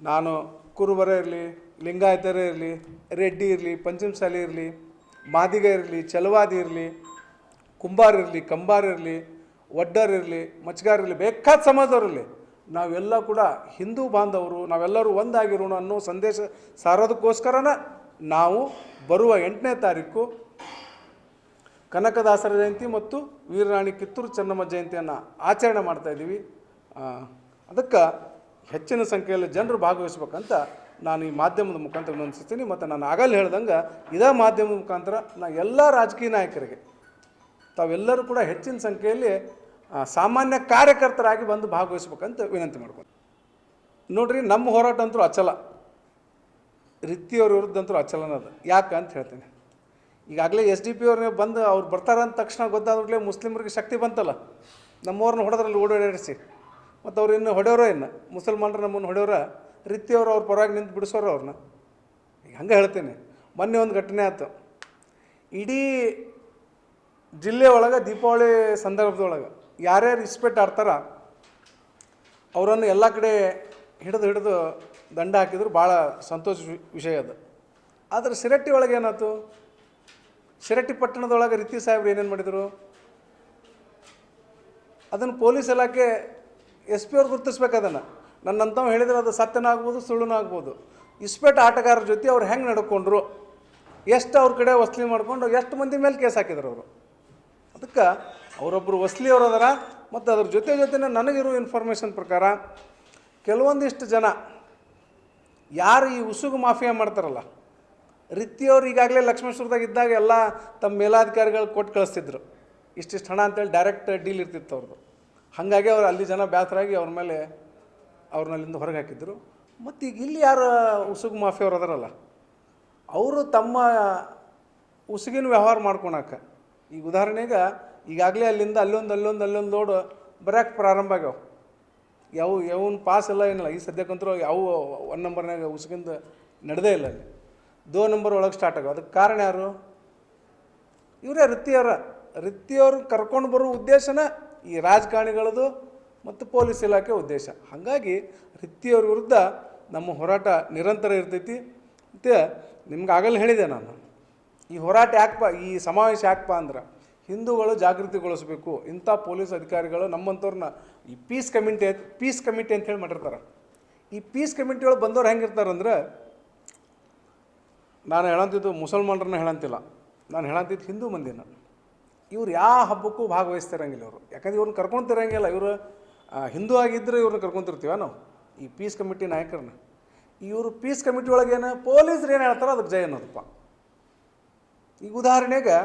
ನಾನು ಕುರುಬರೇ ಇರಲಿ, ಲಿಂಗಾಯತರೇ ಇರಲಿ, ರೆಡ್ಡಿ ಇರಲಿ, ಪಂಚಮಸಾಲಿ ಇರಲಿ, ಮಾದಿಗ ಇರಲಿ, ಚಲವಾದಿ ಇರಲಿ, ಕುಂಬಾರ ಇರಲಿ, ಕಂಬಾರ ಇರಲಿ, ಒಡ್ಡರ್ ಇರಲಿ, ಮಚ್ಗಾರ ಇರಲಿ, ಬೇಕಾದ ಸಮಾಜದವ್ರು ಇರಲಿ. ನಾವೆಲ್ಲ ಕೂಡ ಹಿಂದೂ ಬಾಂಧವರು, ನಾವೆಲ್ಲರೂ ಒಂದಾಗಿರೋಣ ಅನ್ನೋ ಸಂದೇಶ ಸಾರೋದಕ್ಕೋಸ್ಕರನ ನಾವು ಬರುವ ಎಂಟನೇ ತಾರೀಕು ಕನಕದಾಸರ ಜಯಂತಿ ಮತ್ತು ವೀರರಾಣಿ ಕಿತ್ತೂರು ಚೆನ್ನಮ್ಮ ಜಯಂತಿಯನ್ನು ಆಚರಣೆ ಮಾಡ್ತಾ ಇದ್ದೀವಿ. ಅದಕ್ಕೆ ಹೆಚ್ಚಿನ ಸಂಖ್ಯೆಯಲ್ಲಿ ಜನರು ಭಾಗವಹಿಸ್ಬೇಕಂತ ನಾನು ಈ ಮಾಧ್ಯಮದ ಮುಖಾಂತರ ವಿನಂತಿಸ್ತೀನಿ. ಮತ್ತು ನಾನು ಆಗಲೇ ಹೇಳ್ದಂಗೆ ಇದೇ ಮಾಧ್ಯಮದ ಮುಖಾಂತರ ನಾ ಎಲ್ಲ ರಾಜಕೀಯ ನಾಯಕರಿಗೆ ತಾವೆಲ್ಲರೂ ಕೂಡ ಹೆಚ್ಚಿನ ಸಂಖ್ಯೆಯಲ್ಲಿ ಸಾಮಾನ್ಯ ಕಾರ್ಯಕರ್ತರಾಗಿ ಬಂದು ಭಾಗವಹಿಸ್ಬೇಕಂತ ವಿನಂತಿ ಮಾಡ್ಕೊಂಡು ನೋಡ್ರಿ, ನಮ್ಮ ಹೋರಾಟ ಅಂತೂ ಅಚಲ. ರಿತ್ತಿಯವ್ರ ವಿರುದ್ಧ ಅಂತೂ ಅಚಲನದ ಯಾಕೆ ಅಂತ ಹೇಳ್ತೀನಿ. ಈಗಾಗಲೇ ಎಸ್ ಡಿ ಪಿ ಅವ್ರನ್ನ ಬಂದು ಅವ್ರು ಬರ್ತಾರೆ ಅಂದ ತಕ್ಷಣ ಗೊತ್ತಾದ್ರೆ ಮುಸ್ಲಿಮರಿಗೆ ಶಕ್ತಿ ಬಂತಲ್ಲ. ನಮ್ಮವ್ರನ್ನ ಹೊಡೆದ್ರಲ್ಲಿ ಓಡಾಡಿಸಿ. ಮತ್ತು ಅವ್ರು ಇನ್ನು ಹೊಡೆಯೋರ ಇನ್ನು. ಮುಸಲ್ಮಾನರು ನಮ್ಮನ್ನು ಹೊಡೆಯೋರ, ರಿತ್ತಿಯವರು ಅವ್ರ ಪರವಾಗಿ ನಿಂತು ಬಿಡಿಸೋರು ಅವ್ರನ್ನ ಈಗ ಹಂಗೆ ಹೇಳ್ತೀನಿ. ಮೊನ್ನೆ ಒಂದು ಘಟನೆ ಆಯ್ತು. ಇಡೀ ಜಿಲ್ಲೆ ಒಳಗೆ ದೀಪಾವಳಿ ಸಂದರ್ಭದೊಳಗೆ ಯಾರ್ಯಾರು ಇಸ್ಪೆಟ್ ಆಡ್ತಾರ, ಅವರನ್ನು ಎಲ್ಲ ಕಡೆ ಹಿಡಿದು ಹಿಡಿದು ದಂಡ ಹಾಕಿದ್ರು, ಭಾಳ ಸಂತೋಷ ವಿಷಯ ಅದು. ಆದರೆ ಸಿರಟ್ಟಿ ಒಳಗೆ ಏನಾಯ್ತು? ಸಿರಟ್ಟಿ ಪಟ್ಟಣದೊಳಗೆ ರೀತಿ ಸಾಹೇಬ್ರು ಏನೇನು ಮಾಡಿದರು? ಅದನ್ನು ಪೊಲೀಸ್ ಇಲಾಖೆ ಎಸ್ ಪಿ ಅವ್ರು ಗುರುತಿಸ್ಬೇಕು ಅದನ್ನು. ನನ್ನಂಥವ್ ಹೇಳಿದ್ರೆ ಅದು ಸತ್ಯನ ಆಗ್ಬೋದು ಸುಳ್ಳುನೂ ಆಗ್ಬೋದು ಇಸ್ಪೆಟ್ ಆಟಗಾರರ ಜೊತೆ ಅವ್ರು ಹೆಂಗೆ ನಡ್ಕೊಂಡ್ರು? ಎಷ್ಟು ಅವ್ರ ಕಡೆ ವಸೂಲಿ ಮಾಡಿಕೊಂಡು, ಎಷ್ಟು ಮಂದಿ ಮೇಲೆ ಕೇಸ್ ಹಾಕಿದ್ರು ಅವರು? ಅದಕ್ಕೆ ಅವರೊಬ್ಬರು ವಸ್ಲಿ ಅದಾರ, ಮತ್ತು ಅದ್ರ ಜೊತೆ ಜೊತೆನೇ ನನಗಿರೋ ಇನ್ಫಾರ್ಮೇಷನ್ ಪ್ರಕಾರ ಕೆಲವೊಂದಿಷ್ಟು ಜನ ಯಾರು ಈ ಉಸುಗು ಮಾಫಿಯಾ ಮಾಡ್ತಾರಲ್ಲ ರಿತ್ತಿಯವ್ರು ಈಗಾಗಲೇ ಲಕ್ಷ್ಮೇಶ್ವರದಾಗ ಇದ್ದಾಗ ಎಲ್ಲ ತಮ್ಮ ಮೇಲಾಧಿಕಾರಿಗಳು ಕೊಟ್ಟು ಕಳಿಸ್ತಿದ್ರು. ಇಷ್ಟಿಷ್ಟು ಹಣ ಅಂತೇಳಿ ಡೈರೆಕ್ಟ್ ಡೀಲ್ ಇರ್ತಿತ್ತು ಅವ್ರದ್ದು ಹಾಗಾಗಿ ಅವ್ರು ಅಲ್ಲಿ ಜನ ಬೇಸರಾಗಿ ಅವ್ರ ಮೇಲೆ ಅವ್ರನ್ನ ಅಲ್ಲಿಂದ ಹೊರಗೆ ಹಾಕಿದ್ರು. ಮತ್ತು ಈಗ ಇಲ್ಲಿ ಯಾರು ಉಸುಗು ಮಾಫಿಯವ್ರು ಅದರಲ್ಲ, ಅವರು ತಮ್ಮ ಉಸುಗಿನ ವ್ಯವಹಾರ ಮಾಡ್ಕೊಳಕ ಈಗ ಉದಾಹರಣೆಗೆ ಈಗಾಗಲೇ ಅಲ್ಲಿಂದ ಅಲ್ಲೊಂದು ಅಲ್ಲೊಂದು ಅಲ್ಲೊಂದು ಲೋಡ್ ಬರೋಕ್ಕೆ ಪ್ರಾರಂಭ ಆಗ್ಯಾವ. ಯಾವ, ಯಾವನ್ ಪಾಸ್ ಎಲ್ಲ ಏನಿಲ್ಲ. ಈ ಸದ್ಯಕ್ಕಂತೂ ಯಾವ ಒನ್ ನಂಬರ್ನಾಗ ಉಸ್ಕಿಂದ ನಡೆದೇ ಇಲ್ಲ ಅಲ್ಲಿ. ದೋ ನಂಬರ್ ಒಳಗೆ ಸ್ಟಾರ್ಟ್ ಆಗೋ ಅದಕ್ಕೆ ಕಾರಣ ಯಾರು? ಇವರೇ ವೃತ್ತಿಯವರ. ವೃತ್ತಿಯವ್ರು ಕರ್ಕೊಂಡು ಬರೋ ಉದ್ದೇಶನ ಈ ರಾಜಕಾರಣಿಗಳದು ಮತ್ತು ಪೊಲೀಸ್ ಇಲಾಖೆ ಉದ್ದೇಶ. ಹಾಗಾಗಿ ವೃತ್ತಿಯವ್ರ ವಿರುದ್ಧ ನಮ್ಮ ಹೋರಾಟ ನಿರಂತರ ಇರ್ತೈತಿ. ಮತ್ತು ನಿಮ್ಗೆ ಆಗಲ್ಲ ಹೇಳಿದೆ ನಾನು. ಈ ಹೋರಾಟ ಯಾಕಪ್ಪ, ಈ ಸಮಾವೇಶ ಯಾಕಪ್ಪ ಅಂದ್ರೆ ಹಿಂದೂಗಳು ಜಾಗೃತಿಗೊಳಿಸ್ಬೇಕು. ಇಂಥ ಪೊಲೀಸ್ ಅಧಿಕಾರಿಗಳು ನಮ್ಮಂಥವ್ರನ್ನ ಈ ಪೀಸ್ ಕಮಿಟಿ ಪೀಸ್ ಕಮಿಟಿ ಅಂತ ಹೇಳಿ ಮಾಡಿರ್ತಾರೆ. ಈ ಪೀಸ್ ಕಮಿಟಿಗಳು ಬಂದವ್ರು ಹೆಂಗಿರ್ತಾರಂದ್ರೆ ನಾನು ಹೇಳಂತಿದ್ದು ಮುಸಲ್ಮಾನರನ್ನ ಹೇಳಂತಿಲ್ಲ. ನಾನು ಹೇಳಂತಿದ್ದು ಹಿಂದೂ ಮಂದಿನ. ಇವ್ರು ಯಾವ ಹಬ್ಬಕ್ಕೂ ಭಾಗವಹಿಸ್ತಿರಂಗಿಲ್ಲ ಇವರು. ಯಾಕಂದ್ರೆ ಇವ್ರನ್ನ ಕರ್ಕೊಂತಿರಂಗಿಲ್ಲ. ಇವರು ಹಿಂದೂ ಆಗಿದ್ದರೆ ಇವ್ರನ್ನ ಕರ್ಕೊಂತಿರ್ತೀವ ನಾವು. ಈ ಪೀಸ್ ಕಮಿಟಿ ನಾಯಕರನ್ನ. ಇವರು ಪೀಸ್ ಕಮಿಟಿ ಒಳಗೇನು ಪೊಲೀಸ್ರು ಏನು ಹೇಳ್ತಾರೋ ಅದಕ್ಕೆ ಜಯ ಅನ್ನೋದಪ್ಪ. ಈಗ ಉದಾಹರಣೆಗೆ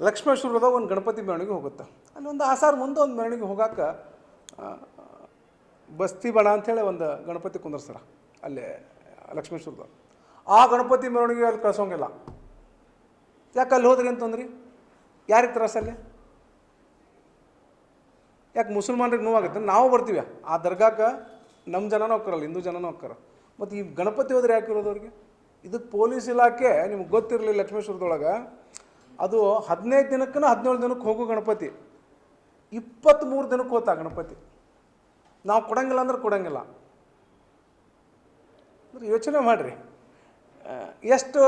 ಲಕ್ಷ್ಮೇಶ್ವರದಾಗ ಒಂದು ಗಣಪತಿ ಮೆರವಣಿಗೆ ಹೋಗುತ್ತೆ. ಅಲ್ಲಿ ಒಂದು ಆಸಾರ ಮುಂದೆ ಒಂದು ಮೆರವಣಿಗೆ ಹೋಗಾಕ ಬಸ್ತಿ ಬಣ ಅಂಥೇಳಿ ಒಂದು ಗಣಪತಿ ಕುಂದರ್ಸ್ತಾರೆ ಅಲ್ಲೇ ಲಕ್ಷ್ಮೇಶ್ವರದಾಗ. ಆ ಗಣಪತಿ ಮೆರವಣಿಗೆ ಅಲ್ಲಿ ಕಳ್ಸೋಂಗಿಲ್ಲ. ಯಾಕೆ ಅಲ್ಲಿ ಹೋದ್ರಿ ಅಂತಂದ್ರಿ ಯಾರಿಗೆ ತ್ರಾಸಲ್ಲಿ ಯಾಕೆ ಮುಸಲ್ಮಾನರಿಗೆ ನೋವಾಗುತ್ತೆ? ನಾವು ಬರ್ತೀವಿ. ಆ ದರ್ಗಾಕ್ಕೆ ನಮ್ಮ ಜನನೂ ಹೋಗ್ತಾರಲ್ಲ ಹಿಂದೂ ಜನನೂ ಹೋಗ್ತಾರ ಮತ್ತು ಈ ಗಣಪತಿ ಹೋದ್ರೆ ಯಾಕೆ ಇರೋದು ಅವ್ರಿಗೆ? ಇದಕ್ಕೆ ಪೊಲೀಸ್ ಇಲಾಖೆ, ನಿಮ್ಗೆ ಗೊತ್ತಿರಲಿ ಲಕ್ಷ್ಮೇಶ್ವರದೊಳಗೆ ಅದು ಹದಿನೈದು ದಿನಕ್ಕೂ ಹದಿನೇಳು ದಿನಕ್ಕೆ ಹೋಗೋ ಗಣಪತಿ. ಇಪ್ಪತ್ತ್ಮೂರು ದಿನಕ್ಕೆ ಹೋತ ಗಣಪತಿ. ನಾವು ಕೊಡಂಗಿಲ್ಲ ಅಂದ್ರೆ ಕೊಡಂಗಿಲ್ಲ. ಅಂದ್ರೆ ಯೋಚನೆ ಮಾಡಿರಿ. ಎಷ್ಟು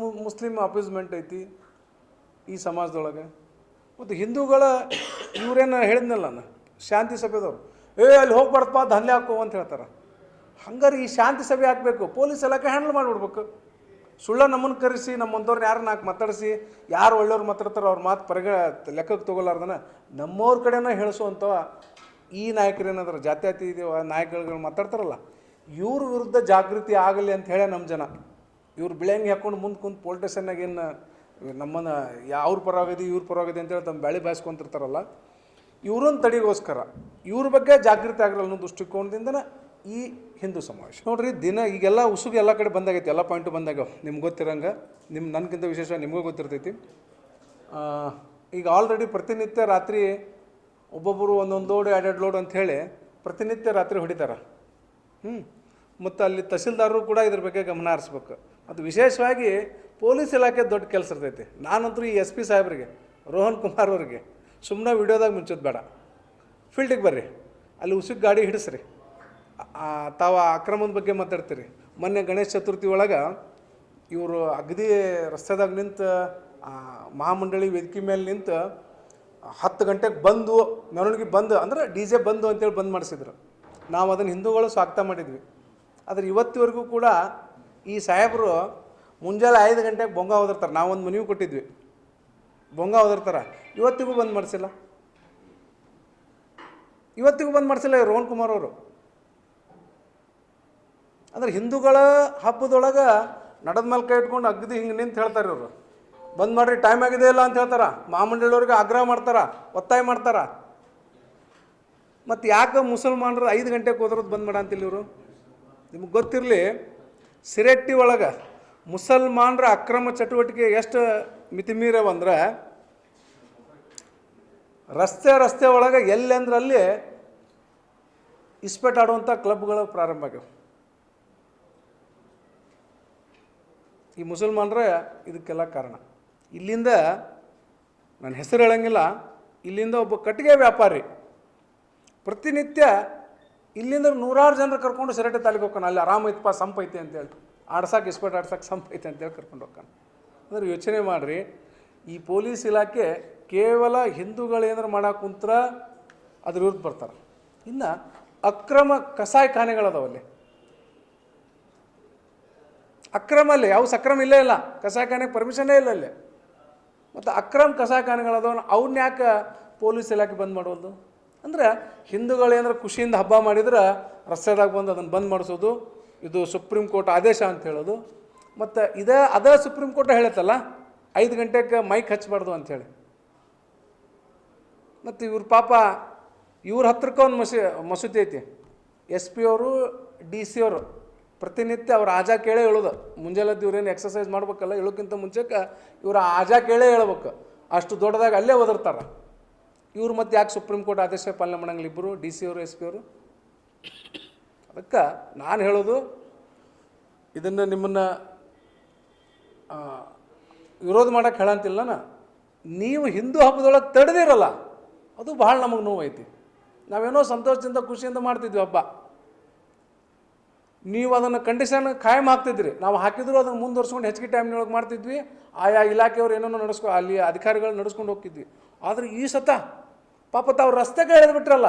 ಮು- ಮುಸ್ಲಿಂ ಅಪ್ಯೂಸ್ಮೆಂಟ್ ಐತಿ ಈ ಸಮಾಜದೊಳಗೆ? ಮತ್ತು ಹಿಂದೂಗಳ, ಇವರೇನು ಹೇಳಿದ್ನಲ್ಲ ನಾನು, ಶಾಂತಿ ಸಭೆದವ್ರು. ಏ, ಅಲ್ಲಿ ಹೋಗ್ಬಾರ್ದಪ್ಪ ದಂಧೆ ಹಾಕೋ ಅಂತ ಹೇಳ್ತಾರೆ. ಹಂಗಾರೆ ಈ ಶಾಂತಿ ಸಭೆ ಹಾಕಬೇಕು, ಪೊಲೀಸ್ ಇಲಾಖೆ ಹ್ಯಾಂಡಲ್ ಮಾಡಿಬಿಡ್ಬೇಕು. ಸುಳ್ಳ ನಮ್ಮನ್ನು ಕರೆಸಿ ನಮ್ಮಂಥವ್ರನ್ನ ಯಾರು ನಾಲ್ಕು ಮಾತಾಡಿಸಿ, ಯಾರು ಒಳ್ಳೆಯವ್ರು ಮಾತಾಡ್ತಾರೋ ಅವ್ರ ಮಾತು ಪರಿಗ ಲೆಕ್ಕಕ್ಕೆ ತಗೊಲಾರ್ದನ ನಮ್ಮವ್ರ ಕಡೆನ ಹೇಳಿಸುವಂಥ ಈ ನಾಯಕರು ಏನಾದ್ರು ಜಾತ್ಯತೀತ ನಾಯಕರುಗಳು ಮಾತಾಡ್ತಾರಲ್ಲ, ಇವ್ರ ವಿರುದ್ಧ ಜಾಗೃತಿ ಆಗಲಿ ಅಂತ ಹೇಳಿ ನಮ್ಮ ಜನ. ಇವ್ರು ಬಿಳೆಂಗೆ ಹಾಕೊಂಡು ಮುಂದೆ ಕುಂತು ಪೊಲಿಟೇಷನ್ನಾಗ ಏನು ನಮ್ಮನ್ನು ಯಾವ್ರ ಪರವಾಗಿದೆ ಇವ್ರ ಪರವಾಗಿದೆ ಅಂತೇಳಿ ತಮ್ಮ ಬೆಳೆ ಬಾಯಿಸ್ಕೊಂತಿರ್ತಾರಲ್ಲ ಇವ್ರನ್ನ ತಡಿಗೋಸ್ಕರ ಇವ್ರ ಬಗ್ಗೆ ಜಾಗೃತಿ ಆಗಿರಲ್ಲ ಅನ್ನೋ ದೃಷ್ಟಿಕೋನದಿಂದನೇ ಈ ಹಿಂದೂ ಸಮಾವೇಶ. ನೋಡ್ರಿ, ದಿನ ಈಗೆಲ್ಲ ಉಸುಗು ಎಲ್ಲ ಕಡೆ ಬಂದಾಗೈತಿ, ಎಲ್ಲ ಪಾಯಿಂಟು ಬಂದಾಗ. ನಿಮ್ಗೆ ಗೊತ್ತಿರಂಗ ನಿಮ್ಮ ನನಗಿಂತ ವಿಶೇಷ ನಿಮಗೂ ಗೊತ್ತಿರ್ತೈತಿ. ಈಗ ಆಲ್ರೆಡಿ ಪ್ರತಿನಿತ್ಯ ರಾತ್ರಿ ಒಬ್ಬೊಬ್ಬರು ಒಂದೊಂದು ಲೋಡ್ ಎರಡೆರಡು ಲೋಡ್ ಅಂತ ಹೇಳಿ ಪ್ರತಿನಿತ್ಯ ರಾತ್ರಿ ಹೊಡಿತಾರೆ. ಹ್ಞೂ ಮತ್ತು ಅಲ್ಲಿ ತಹಸೀಲ್ದಾರರು ಕೂಡ ಇದ್ರ ಬಗ್ಗೆ ಗಮನ ಹರಿಸ್ಬೇಕು. ಅದು ವಿಶೇಷವಾಗಿ ಪೊಲೀಸ್ ಇಲಾಖೆ ದೊಡ್ಡ ಕೆಲಸ ಇರ್ತೈತಿ. ನಾನಂತೂ ಈ ಎಸ್ ಪಿ ಸಾಹೇಬ್ರಿಗೆ, ರೋಹನ್ ಕುಮಾರ್ ಅವ್ರಿಗೆ ಸುಮ್ಮನೆ ವಿಡಿಯೋದಾಗ ಮುಂಚೋದು ಬೇಡ. ಫೀಲ್ಡಿಗೆ ಬರ್ರಿ. ಅಲ್ಲಿ ಉಸುಕ್ ಗಾಡಿ ಹಿಡಿಸ್ರಿ. ತಾವು ಆ ಅಕ್ರಮದ ಬಗ್ಗೆ ಮಾತಾಡ್ತೀರಿ. ಮೊನ್ನೆ ಗಣೇಶ ಚತುರ್ಥಿ ಒಳಗೆ ಇವರು ಅಗದಿ ರಸ್ತೆದಾಗ ನಿಂತು ಮಹಾಮಂಡಳಿ ವೇದಿಕೆ ಮೇಲೆ ನಿಂತು ಹತ್ತು ಗಂಟೆಗೆ ಬಂದು, ಮೆರವಣಿಗೆ ಬಂದು, ಅಂದ್ರೆ ಡಿ ಜೆ ಬಂದು ಅಂತೇಳಿ ಬಂದ್ ಮಾಡಿಸಿದ್ರು. ನಾವು ಅದನ್ನು ಹಿಂದೂಗಳು ಸ್ವಾಗತ ಮಾಡಿದ್ವಿ. ಆದರೆ ಇವತ್ತಿವರೆಗೂ ಕೂಡ ಈ ಸಾಹೇಬರು ಮುಂಜಾನೆ ಐದು ಗಂಟೆಗೆ ಬೊಂಗ ಓದಿರ್ತಾರೆ ನಾವೊಂದು ಮನವಿ ಕೊಟ್ಟಿದ್ವಿ. ಬೊಂಗ ಓದಿರ್ತಾರೆ ಇವತ್ತಿಗೂ ಬಂದ್ ಮಾಡಿಸಿಲ್ಲ. ಇವತ್ತಿಗೂ ಬಂದ್ ಮಾಡಿಸಿಲ್ಲ ರೋಹನ್ ಕುಮಾರ್ ಅವರು. ಅಂದ್ರೆ ಹಿಂದೂಗಳ ಹಬ್ಬದೊಳಗೆ ನಡದ ಮೇಲೆ ಕೈ ಇಟ್ಕೊಂಡು ಅಗ್ದಿ ಹಿಂಗೆ ನಿಂತು ಹೇಳ್ತಾರೆ ಇವರು. ಬಂದ್ ಮಾಡ್ರಿ ಟೈಮ್ ಆಗಿದೆ ಇಲ್ಲ ಅಂತ ಹೇಳ್ತಾರ. ಮಹಾಮಂಡಳಿಯವ್ರಿಗೆ ಆಗ್ರಹ ಮಾಡ್ತಾರ, ಒತ್ತಾಯ ಮಾಡ್ತಾರ. ಮತ್ತು ಯಾಕೆ ಮುಸಲ್ಮಾನರು ಐದು ಗಂಟೆಗೆ ಹೋದ್ರದ್ದು ಬಂದ್ ಮಾಡ ಅಂತಿಲ್ಲ ಇವರು? ನಿಮ್ಗೆ ಗೊತ್ತಿರಲಿ, ಸಿರೆಟ್ಟಿ ಒಳಗೆ ಮುಸಲ್ಮಾನರ ಅಕ್ರಮ ಚಟುವಟಿಕೆ ಎಷ್ಟು ಮಿತಿಮೀರವಂದ್ರೆ ರಸ್ತೆ ರಸ್ತೆ ಒಳಗೆ ಎಲ್ಲೆಂದ್ರಲ್ಲಿ ಇಸ್ಪೆಟ್ ಆಡುವಂಥ ಕ್ಲಬ್ಗಳು ಪ್ರಾರಂಭ ಆಗ್ಯಾವ. ಈ ಮುಸಲ್ಮಾನರೇ ಇದಕ್ಕೆಲ್ಲ ಕಾರಣ. ಇಲ್ಲಿಂದ ನನ್ನ ಹೆಸರು ಹೇಳಂಗಿಲ್ಲ, ಇಲ್ಲಿಂದ ಒಬ್ಬ ಕಟ್ಟಿಗೆ ವ್ಯಾಪಾರಿ, ಪ್ರತಿನಿತ್ಯ ಇಲ್ಲಿಂದ ನೂರಾರು ಜನರು ಕರ್ಕೊಂಡು ಸಿರಟೆ ತಾಲೂಕು ಹೋಗ್ತಾನೆ. ಅಲ್ಲಿ ಆರಾಮೈತಪ್ಪ ಸಂಪ್ ಐತೆ ಅಂತೇಳಿ ಆಡ್ಸಕ್ಕೆ ಇಸ್ಪೇಟ್ ಆಡ್ಸಕ್ಕೆ ಸಂಪ್ ಐತೆ ಅಂತೇಳಿ ಕರ್ಕೊಂಡು ಹೋಗ್ತಾನೆ. ಅಂದ್ರೆ ಯೋಚನೆ ಮಾಡಿರಿ, ಈ ಪೊಲೀಸ್ ಇಲಾಖೆ ಕೇವಲ ಹಿಂದೂಗಳೇನಾರು ಮಾಡೋಕೆ ಕುಂತ್ರ ಅದ್ರ ವಿರುದ್ಧ ಬರ್ತಾರೆ. ಇನ್ನು ಅಕ್ರಮ ಕಸಾಯಿಖಾನೆಗಳದಾವಲ್ಲಿ. ಅಕ್ರಮ ಅಲ್ಲಿ ಯಾವ ಸಕ್ರಮ ಇಲ್ಲೇ ಇಲ್ಲ. ಕಸಾಯಿಖಾನೆಗೆ ಪರ್ಮಿಷನ್ನೇ ಇಲ್ಲ ಅಲ್ಲಿ. ಮತ್ತು ಅಕ್ರಮ ಕಸಾಯಿಖಾನೆಗಳದವನ್ನ ಅವನ್ನ ಯಾಕೆ ಪೊಲೀಸ್ ಇಲಾಖೆ ಬಂದ್ ಮಾಡೋದು ಅಂದ್ರೆ ಹಿಂದೂಗಳೇನಾರು ಖುಷಿಯಿಂದ ಹಬ್ಬ ಮಾಡಿದ್ರೆ ರಸ್ತೆದಾಗ ಬಂದು ಅದನ್ನು ಬಂದ್ ಮಾಡಿಸೋದು, ಇದು ಸುಪ್ರೀಂ ಕೋರ್ಟ್ ಆದೇಶ ಅಂತ ಹೇಳೋದು. ಮತ್ತು ಇದೇ, ಅದೇ ಸುಪ್ರೀಂ ಕೋರ್ಟ್ ಹೇಳತ್ತಲ್ಲ, ಐದು ಗಂಟೆಗೆ ಮೈಕ್ ಹಚ್ಚಬಾರ್ದು ಅಂಥೇಳಿ ಮತ್ತು ಇವ್ರ ಪಾಪ, ಇವ್ರ ಹತ್ರಕ್ಕೆ ಒಂದು ಮಸಿ, ಮಸೂತಿ ಐತಿ. ಎಸ್ ಪಿ ಅವರು, ಡಿ ಸಿ ಅವರು. ಪ್ರತಿನಿತ್ಯ ಅವ್ರ ಆಜಾ ಕೇಳೇ ಹೇಳೋದು. ಮುಂಜಾನೆದ್ದು ಇವ್ರೇನು ಎಕ್ಸಸೈಸ್ ಮಾಡ್ಬೇಕಲ್ಲ ಹೇಳೋಕ್ಕಿಂತ ಮುಂಚೆಕ್ಕೆ ಇವ್ರ ಆಜಾ ಕೇಳೇ ಹೇಳ್ಬೇಕು. ಅಷ್ಟು ದೊಡ್ಡದಾಗ ಅಲ್ಲೇ ಒದರ್ತಾರೆ. ಇವ್ರು ಮತ್ತೆ ಯಾಕೆ ಸುಪ್ರೀಂ ಕೋರ್ಟ್ ಆದೇಶ ಪಾಲನೆ ಮಾಡಂಗಿಲ್ಲ ಇಬ್ಬರು ಡಿ ಸಿ ಅವರು, ಎಸ್ ಪಿ ಅವರು? ಅದಕ್ಕೆ ನಾನು ಹೇಳೋದು, ಇದನ್ನು ನಿಮ್ಮನ್ನು ವಿರೋಧ ಮಾಡೋಕ್ಕೆ ಹೇಳಂತಿಲ್ಲ ನೀವು ಹಿಂದೂ ಹಬ್ಬದೊಳಗೆ ತಡೆದಿರಲ್ಲ. ಅದು ಭಾಳ ನಮಗೆ ನೋವೈತಿ ನಾವೇನೋ ಸಂತೋಷದಿಂದ ಖುಷಿಯಿಂದ ಮಾಡ್ತಿದ್ವಿ ಹಬ್ಬ. ನೀವು ಅದನ್ನು ಕಂಡೀಷನ್ ಖಾಯಂ ಹಾಕ್ತಿದ್ರಿ ನಾವು ಹಾಕಿದ್ರು ಅದನ್ನು ಮುಂದುವರ್ಸ್ಕೊಂಡು ಹೆಚ್ಚಿಗೆ ಟೈಮ್ನೊಳಗೆ ಮಾಡ್ತಿದ್ವಿ. ಆಯಾ ಇಲಾಖೆಯವ್ರು ಏನೇನೋ ನಡೆಸ್ಕೊ ಅಲ್ಲಿ ಅಧಿಕಾರಿಗಳು ನಡೆಸ್ಕೊಂಡು ಹೋಗ್ತಿದ್ವಿ. ಆದರೆ ಈ ಸತ ಪಾಪ ತಾವು ರಸ್ತೆಗೆ ಎಳೆದು ಬಿಟ್ರಲ್ಲ.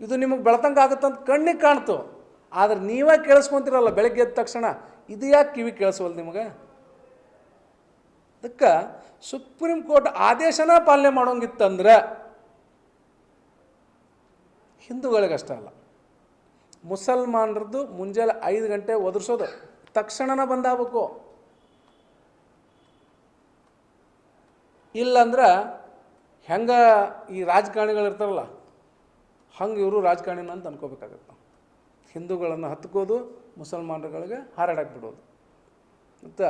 ಇದು ನಿಮಗೆ ಬೆಳತಂಗ ಆಗುತ್ತಂತ ಕಣ್ಣಿಗೆ ಕಾಣ್ತು. ಆದ್ರೆ ನೀವೇ ಕೇಳಿಸ್ಕೊಂತಿರಲ್ಲ ಬೆಳಗ್ಗೆ ಎದ್ದ ತಕ್ಷಣ, ಇದು ಯಾಕೆ ಕಿವಿ ಕೇಳಿಸುವಲ್ಲ ನಿಮಗೆ? ಅದಕ್ಕೆ ಸುಪ್ರೀಂ ಕೋರ್ಟ್ ಆದೇಶನ ಪಾಲನೆ ಮಾಡೋಂಗಿತ್ತಂದ್ರೆ ಹಿಂದೂಗಳಿಗಷ್ಟೇ ಅಲ್ಲ. ಮುಸಲ್ಮಾನರದ್ದು ಮುಂಜಾನೆ ಐದು ಗಂಟೆ ಒದರ್ಸೋದು. ತಕ್ಷಣನ ಬಂದಾಗಬೇಕು. ಇಲ್ಲಂದ್ರೆ ಹೆಂಗೆ ಈ ರಾಜಕಾರಣಿಗಳು ಇರ್ತಾರಲ್ಲ, ಹಂಗೆ ಇವರು ರಾಜಕಾರಣಿನ ಅಂತ ಅನ್ಕೋಬೇಕಾಗತ್ತೆ ಹಿಂದೂಗಳನ್ನು ಹತ್ಕೋದು, ಮುಸಲ್ಮಾನರುಗಳಿಗೆ ಹಾರಾಡಕ್ಕೆ ಬಿಡೋದು ಮತ್ತು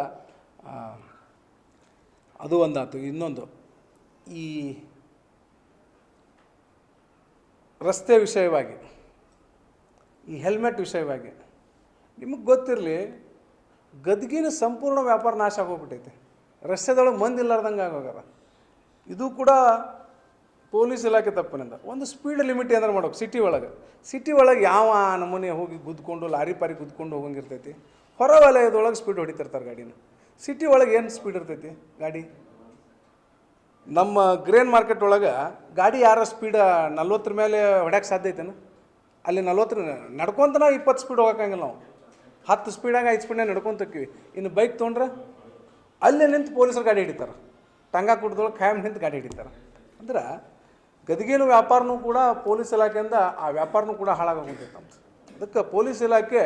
ಅದು ಒಂದಾತು. ಇನ್ನೊಂದು, ಈ ರಸ್ತೆ ವಿಷಯವಾಗಿ. ಈ ಹೆಲ್ಮೆಟ್ ವಿಷಯವಾಗಿ. ನಿಮಗೆ ಗೊತ್ತಿರಲಿ, ಗದಗಿನ ಸಂಪೂರ್ಣ ವ್ಯಾಪಾರ ನಾಶ ಆಗೋಗ್ಬಿಟ್ಟೈತೆ ರಸ್ತೆದೊಳಗೆ ಮಂದಿ ಇಲ್ಲಾರ್ದಂಗೆ ಆಗೋಗ್ಯಾರ ಇದು ಕೂಡ ಪೊಲೀಸ್ ಇಲಾಖೆ ತಪ್ಪನಿಂದ. ಒಂದು ಸ್ಪೀಡ್ ಲಿಮಿಟ್ ಏನಾರು ಮಾಡೋಕೆ ಸಿಟಿ ಒಳಗೆ. ಸಿಟಿ ಒಳಗೆ ಯಾವ ನಮೂನೆ ಹೋಗಿ ಗುದ್ಕೊಂಡು, ಲಾರಿ ಪಾರಿ ಗುದ್ಕೊಂಡು ಹೋಗಂಗಿರ್ತೈತಿ. ಹೊರ ವಲಯದೊಳಗೆ ಸ್ಪೀಡ್ ಹೊಡಿತಿರ್ತಾರೆ ಗಾಡಿನ. ಸಿಟಿ ಒಳಗೆ ಏನು ಸ್ಪೀಡ್ ಇರ್ತೈತಿ ಗಾಡಿ? ನಮ್ಮ ಗ್ರೇನ್ ಮಾರ್ಕೆಟ್ ಒಳಗೆ ಗಾಡಿ ಯಾರ ಸ್ಪೀಡ್ ನಲ್ವತ್ತರ ಮೇಲೆ ಹೊಡ್ಯಕ್ಕೆ ಸಾಧ್ಯ ಐತೇನು? ಅಲ್ಲಿ ನಲ್ವತ್ತರ ನಡ್ಕೊಂತ ನಾವು ಇಪ್ಪತ್ತು ಸ್ಪೀಡ್ ಹೋಗೋಕ್ಕಾಗಿಲ್ಲ ನಾವು. ಹತ್ತು ಸ್ಪೀಡಾಗ ಐದು ಸ್ಪೀಡ್ನಾಗ ನಡ್ಕೊಂತಕ್ಕಿವಿ ಇನ್ನು ಬೈಕ್ ತೊಗೊಂಡ್ರೆ ಅಲ್ಲೇ ನಿಂತು ಪೊಲೀಸರು ಗಾಡಿ ಹಿಡಿತಾರೆ. ಟಂಗಾ ಕುಡ್ದೊಳಗೆ ಖಾಯಂ ನಿಂತು ಗಾಡಿ ಹಿಡಿತಾರೆ. ಅಂದ್ರೆ ಗದಿಗೇನು ವ್ಯಾಪಾರನೂ ಕೂಡ ಪೊಲೀಸ್ ಇಲಾಖೆಯಿಂದ ಆ ವ್ಯಾಪಾರನೂ ಕೂಡ ಹಾಳಾಗೋಗ್ತೈತೆ ನಮ್ದು ಅದಕ್ಕೆ ಪೊಲೀಸ್ ಇಲಾಖೆ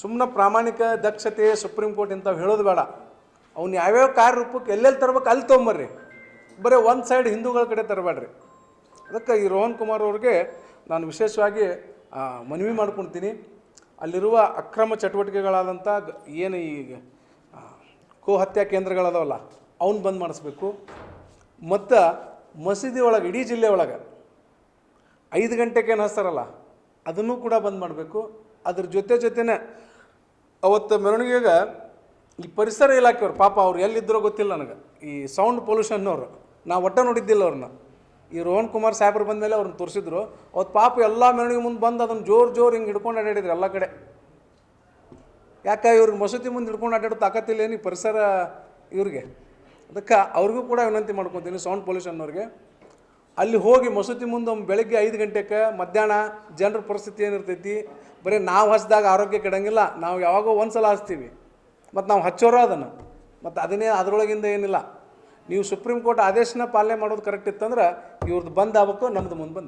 ಸುಮ್ಮನೆ ಪ್ರಾಮಾಣಿಕ ದಕ್ಷತೆ ಸುಪ್ರೀಂ ಕೋರ್ಟ್ ಇಂಥವು ಹೇಳೋದು ಬೇಡ. ಅವ್ನು ಯಾವ್ಯಾವ ಕಾರ್ಯರೂಪಕ್ಕೆ ಎಲ್ಲೆಲ್ಲಿ ತರ್ಬೇಕು ಅಲ್ಲಿ ತೊಗೊಂಬರ್ರಿ. ಬರೀ ಒಂದು ಸೈಡ್ ಹಿಂದೂಗಳ ಕಡೆ ತರಬೇಡ್ರಿ. ಅದಕ್ಕೆ ಈ ರೋಹನ್ ಕುಮಾರ್ ಅವ್ರಿಗೆ ನಾನು ವಿಶೇಷವಾಗಿ ಮನವಿ ಮಾಡ್ಕೊಳ್ತೀನಿ ಅಲ್ಲಿರುವ ಅಕ್ರಮ ಚಟುವಟಿಕೆಗಳಾದಂಥ ಏನು ಈ ಕೋಹತ್ಯಾ ಕೇಂದ್ರಗಳದಾವಲ್ಲ ಅವನ್ನ ಬಂದ್ ಮಾಡಿಸ್ಬೇಕು. ಮತ್ತು ಮಸೀದಿ ಒಳಗೆ, ಇಡೀ ಜಿಲ್ಲೆ ಒಳಗೆ, ಐದು ಗಂಟೆಗೆ ಏನು ಹಚ್ತಾರಲ್ಲ, ಅದನ್ನು ಕೂಡ ಬಂದ್ ಮಾಡಬೇಕು. ಅದ್ರ ಜೊತೆ ಜೊತೆನೇ, ಅವತ್ತು ಮೆರವಣಿಗೆಗೆ ಈ ಪರಿಸರ ಇಲಾಖೆಯವ್ರು, ಪಾಪ ಅವ್ರು ಎಲ್ಲಿದ್ದರೋ ಗೊತ್ತಿಲ್ಲ ನನಗೆ. ಈ ಸೌಂಡ್ ಪೊಲ್ಯೂಷನ್ನವರು ನಾವು ಒಟ್ಟ ನೋಡಿದ್ದಿಲ್ಲ ಅವ್ರನ್ನ. ಈ ರೋಹನ್ ಕುಮಾರ್ ಸಾಹೇಬ್ರು ಬಂದಮೇಲೆ ಅವ್ರನ್ನ ತೋರಿಸಿದ್ರು. ಅವತ್ತು ಪಾಪ ಎಲ್ಲ ಮೆರವಣಿಗೆ ಮುಂದೆ ಬಂದು ಅದನ್ನು ಜೋರು ಜೋರು ಹಿಂಗೆ ಹಿಡ್ಕೊಂಡು ಅಡ್ಡಾಡಿದ್ರು ಎಲ್ಲ ಕಡೆ. ಯಾಕೆ ಇವ್ರಿಗೆ ಮಸೂತಿ ಮುಂದೆ ಹಿಡ್ಕೊಂಡು ಅಡ್ಡಾಡೋ ತಾಕತ್ತಿಲ್ಲ ಏನು ಪರಿಸರ ಇವ್ರಿಗೆ? ಅದಕ್ಕೆ ಅವ್ರಿಗೂ ಕೂಡ ವಿನಂತಿ ಮಾಡ್ಕೊತೀನಿ ಸೌಂಡ್ ಪೊಲ್ಯೂಷನ್ ಅವ್ರಿಗೆ. ಅಲ್ಲಿ ಹೋಗಿ ಮಸೂತಿ ಮುಂದೆ ಒಮ್ಮೆ ಬೆಳಗ್ಗೆ ಐದು ಗಂಟೆಗೆ ಮಧ್ಯಾಹ್ನ ಜನರ ಪರಿಸ್ಥಿತಿ ಏನಿರ್ತೈತಿ? ಬರೀ ನಾವು ಹಚ್ಚಿದಾಗ ಆರೋಗ್ಯ ಕೆಡಂಗಿಲ್ಲ, ನಾವು ಯಾವಾಗೋ ಒಂದು ಸಲ ಹಚ್ತೀವಿ. ಮತ್ತು ನಾವು ಹಚ್ಚೋರು ಅದನ್ನು. ಮತ್ತು ಅದನ್ನೇ ಅದರೊಳಗಿಂದ ಏನಿಲ್ಲ. ನೀವು ಸುಪ್ರೀಂ ಕೋರ್ಟ್ ಆದೇಶನ ಪಾಲನೆ ಮಾಡೋದು ಕರೆಕ್ಟ್ ಇತ್ತಂದ್ರೆ ಇವ್ರದ್ದು ಬಂದಾಗಬೇಕು ನಮ್ದು ಮುಂದೆ ಬಂದ್